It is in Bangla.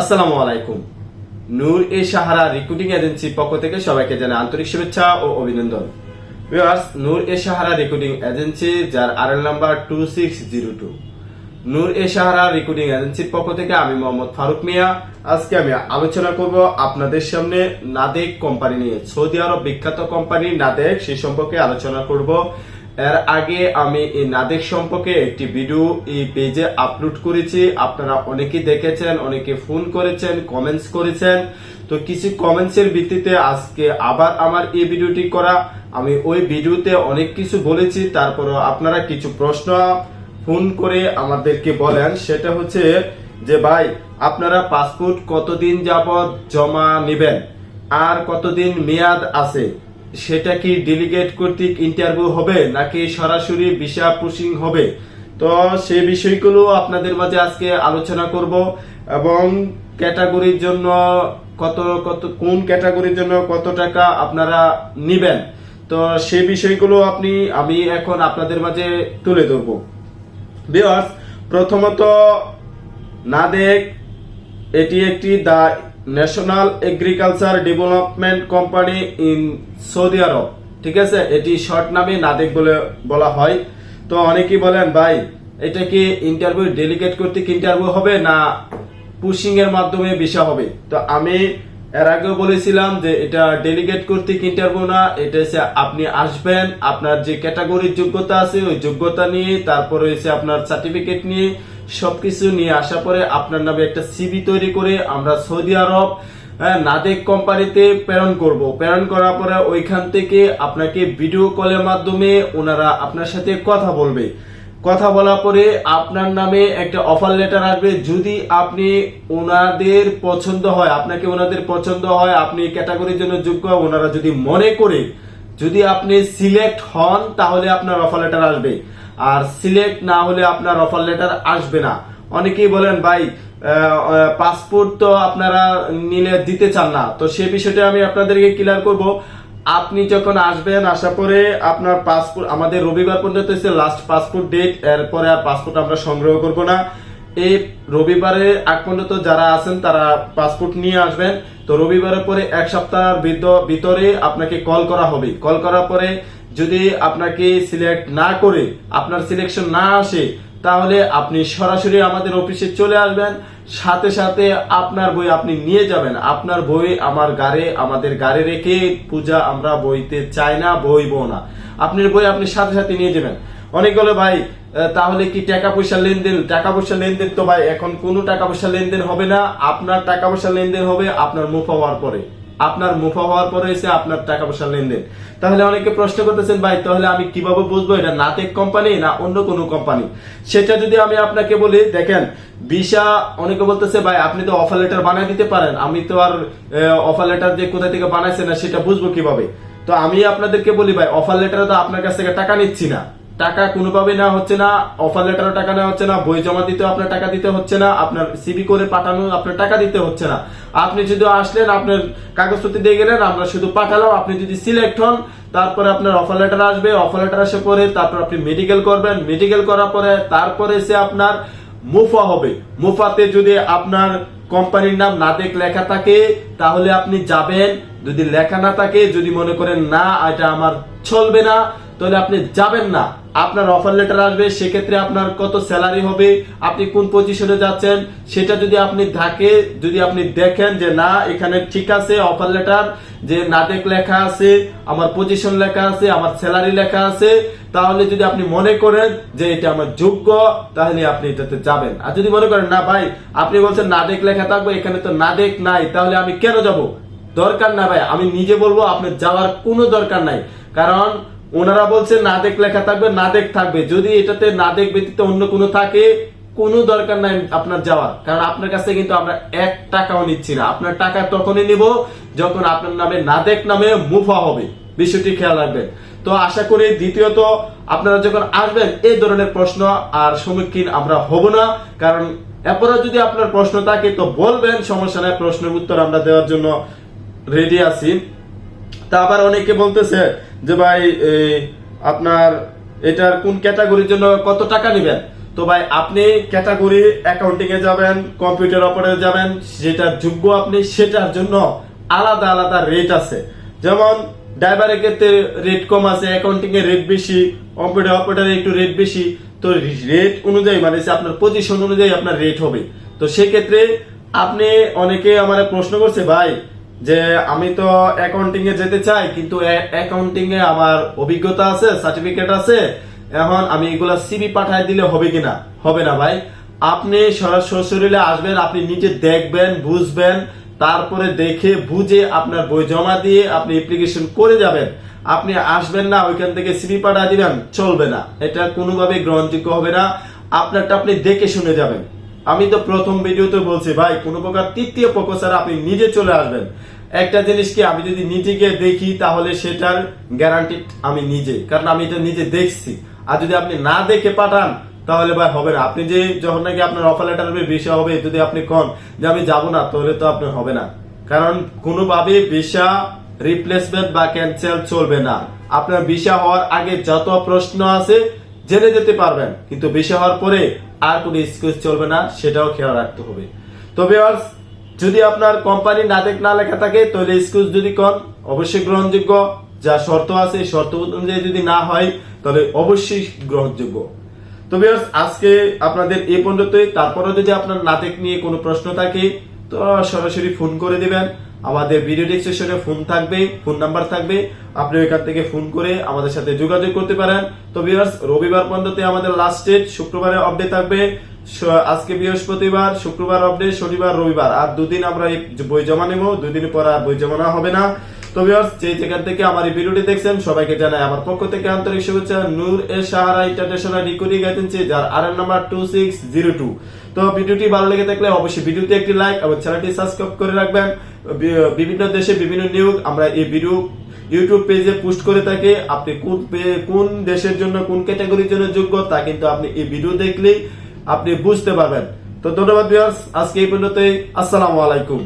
আসসালামু আলাইকুম। নূর এ সাহারা রিক্রুটিং পক্ষ থেকে সবাইকে জানাই আন্তরিক শুভেচ্ছা ও অভিনন্দন। Viewers, Noor e Sahara recruiting agency, যার number two six zero two Noor e Sahara recruiting এজেন্সির পক্ষ থেকে আমি মোহাম্মদ ফারুক মিয়া। আজকে আমি আলোচনা করব আপনাদের সামনে নাদেক কোম্পানি নিয়ে। সৌদি আরব বিখ্যাত কোম্পানি নাদেক, সে সম্পর্কে আলোচনা করব। এর আগে আমি এই নাদেক সম্পর্কে একটি ভিডিও এই পেজে আপলোড করেছি। আপনারা অনেকেই দেখেছেন অনেকে ফোন করেছেন কমেন্টস করেছেন। তো কিছু কমেন্টস এর ভিত্তিতে আজকে আবার আমার এই ভিডিওটি করা। আমি ওই ভিডিওতে অনেক কিছু বলেছি, তারপরও আপনারা কিছু প্রশ্ন ফোন করে আমাদেরকে বলেন। সেটা হচ্ছে যে, ভাই, আপনারা পাসপোর্ট কতদিন যাবত জমা নেবেন? আর কতদিন মেয়াদ আছে? সেটা কি ডেলিগেট কর্তৃক ইন্টারভিউ হবে, নাকি সরাসরি ভিসা পুশিং হবে? তো সেই বিষয়গুলো আপনাদের মাঝে আজকে আলোচনা করব এবং ক্যাটাগরির জন্য কত কত, কোন ক্যাটাগরির জন্য কত টাকা আপনারা নিবেন। তো সেই বিষয়গুলো আপনি, আমি এখন আপনাদের মাঝে তুলে ধরবো। ভিউয়ার্স প্রথমত নাদেক এটি একটি the national agriculture development company in Saudi Arab ঠিক আছে? এটি শর্ট নামে নাদেক বলে বলা হয়। তো অনেকেই বলেন, ভাই, এটা কি ইন্টারভিউ ডেলিগেট করতে কি ইন্টারভিউ হবে না পুশিং এর মাধ্যমে ভিসা হবে? তো আমি এর আগেও বলেছিলাম যে এটা ডেলিগেট কর্তৃক ইন্টারভিউ না, এটা হচ্ছে আপনি আসবেন, আপনার যে ক্যাটাগরির যোগ্যতা আছে, ওই যোগ্যতা নিয়ে, তারপরে হচ্ছে আপনার সার্টিফিকেট নিয়ে সবকিছু নিয়ে আসা পরে আপনার নামে একটা সিবি তৈরি করে আমরা সৌদি আরব নাদেক কোম্পানিতে প্রেরণ করব। প্রেরণ করার পরে ওইখান থেকে আপনাকে ভিডিও কলের মাধ্যমে ওনারা আপনার সাথে কথা বলবে। কথা বলার পরে আপনার নামে একটা অফার লেটার আসবে। যদি আপনি ওনাদের পছন্দ হয়, আপনাকে ওনাদের পছন্দ হয়, আপনি ক্যাটাগরির জন্য যোগ্য ওনারা যদি মনে করে, যদি আপনি সিলেক্ট হন, তাহলে আপনার অফার লেটার আসবে। আর সিলেক্ট না হলে আপনার অফার লেটার আসবে না। অনেকেই বলেন, ভাই পাসপোর্ট তো আপনারা নিলে দিতে চান না। তো সে বিষয়টা আমি আপনাদেরকে ক্লিয়ার করব। আপনি যখন আসবেন, আসার পরে আপনার পাসপোর্ট আমাদের রবিবার পর্যন্ত হচ্ছে লাস্ট পাসপোর্ট ডেট এরপরে আর পাসপোর্ট আমরা সংগ্রহ করব না। এই রবিবারে আগ পর্যন্ত যারা আছেন, তারা পাসপোর্ট নিয়ে আসবেন। তো রবিবারের পরে এক সপ্তাহের ভিত- ভিতরে আপনাকে কল করা হবে। কল করার পরে যদি আপনাকে সিলেক্ট না করে আপনার সিলেকশন না আসে, তাহলে আপনি সরাসরি আমাদের অফিসে চলে আসবেন। সাথে সাথে আপনার বই আপনি নিয়ে যাবেন। আপনার বই আমার গাড়ি, আমাদের গাড়ি রেখে পূজা আমরা বইতে চাই না, বইব না। আপনার বই আপনি সাথে সাথে নিয়ে যাবেন। অনেকগুলো ভাই তাহলে কি টাকা পয়সা লেনদেন? টাকা পয়সা লেনদেন তো ভাই, এখন কোনো টাকা পয়সা লেনদেন হবে না। আপনার টাকা পয়সা লেনদেন হবে আপনার মুফা হওয়ার পরে। আপনার মুফা হওয়ার পরে এসে আপনার টাকা পয়সা লেনদেন। তাহলে অনেকে প্রশ্ন করতেছেন, ভাই, তাহলে আমি কীভাবে বুঝব এটা নাতেক কোম্পানি না অন্য কোনো কোম্পানি সেটা যদি আমি আপনাকে বলি, দেখেন, ভিসা, অনেকে বলতেছে, ভাই, আপনি তো অফার লেটার বানাই দিতে পারেন। আমি তো আর অফার লেটার যে কোথা থেকে বানাইছে না, সেটা বুঝব কীভাবে? তো আমি আপনাদেরকে বলি, ভাই অফার লেটারে তো আপনার কাছ থেকে টাকা নিচ্ছি না। টাকা কোনোভাবে নেওয়া হচ্ছে না অফার লেটারও টাকা নেওয়া হচ্ছে না, বই জমা দিতে আপনার টাকা দিতে হচ্ছে না, আপনার সিবি করে পাঠানো, আপনার টাকা দিতে হচ্ছে না। আপনি যদি আসলেন, আপনার কাগজপত্র দিয়ে গেলেন, আমরা শুধু পাঠালাম, আপনি যদি সিলেক্ট হন, তারপরে আপনার অফার লেটার আসবে অফার লেটার আসার পরে তারপর আপনি মেডিকেল করবেন মেডিকেল করার পরে তারপরে সে আপনার মুফা হবে। মুফাতে যদি আপনার কোম্পানির নাম নাদেক লেখা থাকে, তাহলে আপনি যাবেন। যদি লেখা না থাকে, যদি মনে করেন, না, এটা আমার চলবে না, তাহলে আপনি যাবেন না। আপনার অফার লেটার আসবে, সেক্ষেত্রে আপনার কত স্যালারি হবে, আপনি কোন পজিশনে যাচ্ছেন, সেটা যদি আপনি থাকে, যদি আপনি দেখেন যে না, এখানে ঠিক আছে অফার লেটার যে নাদেক লেখা আছে, আমার পজিশন লেখা আছে, আমার স্যালারি লেখা আছে, তাহলে যদি আপনি মনে করেন যে এটা আমার যোগ্য, তাহলে আপনি এটাতে যাবেন। আর যদি মনে করেন, না ভাই, আপনি বলছেন নাদেক লেখা থাকবে, এখানে তো নাদেক নাই, তাহলে আমি কেন যাব? দরকার না ভাই, আমি নিজে বলব, আপনার যাওয়ার কোনো দরকার নাই। কারণ ওনারা বলছে নাদেক লেখা থাকবে, নাদেক থাকবে। যদি এটাতে নাদেক ব্যতীত অন্য কোনো থাকে, কোনো দরকার নাই আপনার যাওয়ার। কারণ আপনার কাছে কিন্তু আমরা এক টাকাও নিচ্ছি না। আপনার টাকা তখনই নিব যখন আপনার নামে নাদেক নামে মুফা হবে। বিষয়টি খেয়াল রাখবেন। তো আশা করি দ্বিতীয়ত, আপনারা যখন আসবেন এই ধরনের প্রশ্ন আর সম্মুখীন আমরা হব না। কারণ এরপরে যদি আপনার প্রশ্ন থাকে, তো বলবেন, সমস্যা নাই, প্রশ্নের উত্তর আমরা দেওয়ার জন্য রেডি আছি। তা আবার অনেকে বলতেছে যে ভাই আপনার এটার কোন ক্যাটাগরির জন্য কত টাকা নেবেন? তো ভাই, আপনি ক্যাটাগরি অ্যাকাউন্টিং এ যাবেন কম্পিউটার অপারেটর যাবেন যেটা যোগ্য আপনি, সেটার জন্য আলাদা আলাদা রেট আছে। যেমন ড্রাইভারের ক্ষেত্রে রেট কম আছে অ্যাকাউন্টিং এর রেট বেশি কম্পিউটার অপারেটর একটু রেট বেশি, তো রেট অনুযায়ী মানে আপনার পজিশন অনুযায়ী আপনার রেট হবে। তো সেক্ষেত্রে আপনি অনেকে আমার প্রশ্ন করছে, ভাই যে আমি তো অ্যাকাউন্টিং এ যেতে চাই, কিন্তু অ্যাকাউন্টিং এ আমার অভিজ্ঞতা আছে সার্টিফিকেট আছে। এখন আমি এগুলা সিবি পাঠায় দিলে হবে কিনা? হবে না ভাই। আপনি সরাসরি আসবেন, আপনি নিজে দেখবেন, বুঝবেন, তারপরে দেখে বুঝে আপনার বই জমা দিয়ে আপনি অ্যাপ্লিকেশন করে যাবেন। আপনি আসবেন না, ওইখান থেকে সিবি পাঠা দিবেন, চলবে না। এটা কোনোভাবে গ্রহণযোগ্য হবে না। আপনারটা আপনি দেখে শুনে যাবেন। আমি তো প্রথম ভিডিওতে বলছি, ভাই, কোনো প্রকার তৃতীয় পক্ষ ছাড়া আপনি নিজে চলে আসবেন। একটা জিনিস কি, আমি যদি নিজে গিয়ে দেখি, তাহলে সেটার গ্যারান্টি আমি নিজে, কারণ আমি এটা নিজে দেখছি। আর যদি আপনি না দেখে পাঠান, তাহলে ভাই হবে না। আপনি যে যখন নাকি আপনার অফার লেটার বিষয় হবে যদি আপনি কন যে আমি যাব না, তাহলে তো আপনার হবে না। কারণ কোনোভাবে ভিসা রিপ্লেসমেন্ট বা ক্যান্সেল চলবে না। আপনার ভিসা হওয়ার আগে যত প্রশ্ন আছে জেনে যেতে পারবেন, কিন্তু ভিসা হওয়ার পরে আর কোনো এক্সকিউজ চলবে না, সেটাও খেয়াল রাখতে হবে। তবে যদি আপনার কোম্পানি না দেখ, না লেখা থাকে, তাহলে এক্সকিউজ যদি কন, অবশ্যই গ্রহণযোগ্য। যা শর্ত আছে শর্ত অনুযায়ী যদি না হয়, তাহলে অবশ্যই গ্রহণযোগ্য। তবে আজকে আপনাদের এ পর্যন্তই। তারপরে যদি আপনার নাতেক নিয়ে কোনো প্রশ্ন থাকে, তো সরাসরি ফোন করে দিবেন। আমাদের ভিডিও ডিসক্রিপশনে ফোন থাকবে ফোন নাম্বার থাকবে। আপনি ওইখান থেকে ফোন করে আমাদের সাথে যোগাযোগ করতে পারেন। তো ভিউয়ার্স রবিবার পর্যন্ত আমাদের লাস্ট ডেট শুক্রবারে আপডেট থাকবে। আজকে বৃহস্পতিবার, শুক্রবার আপডেট শনিবার, রবিবার। আর দুদিন আমরা এই বই জমা নেব। দুদিন পর আর বই জমা হবে না। তো ভিউয়ার্স যে যেখান থেকে আমার এই ভিডিওটি দেখছেন, সবাইকে জানাই আমার পক্ষ থেকে আন্তরিক শুভেচ্ছা। নূর এ সাহারা ইন্টারন্যাশনাল এজেন্সি যার আর নাম্বার টু তো ভিডিওটি ভালো লেগে থাকলে অবশ্যই ভিডিওতে একটি লাইক এবং চ্যানেলটি সাবস্ক্রাইব করে রাখবেন। বিভিন্ন দেশে বিভিন্ন নিয়োগ আমরা এই ভিডিও ইউটিউব পেজে পোস্ট করে থাকি। আপনি কোন কোন দেশের জন্য, কোন ক্যাটাগরির জন্য যোগ্য, তা কিন্তু আপনি এই ভিডিও দেখলেই আপনি বুঝতে পারবেন। তো ধন্যবাদ ভিউয়ার্স আজকে এই পর্যন্তই। আসসালামু আলাইকুম।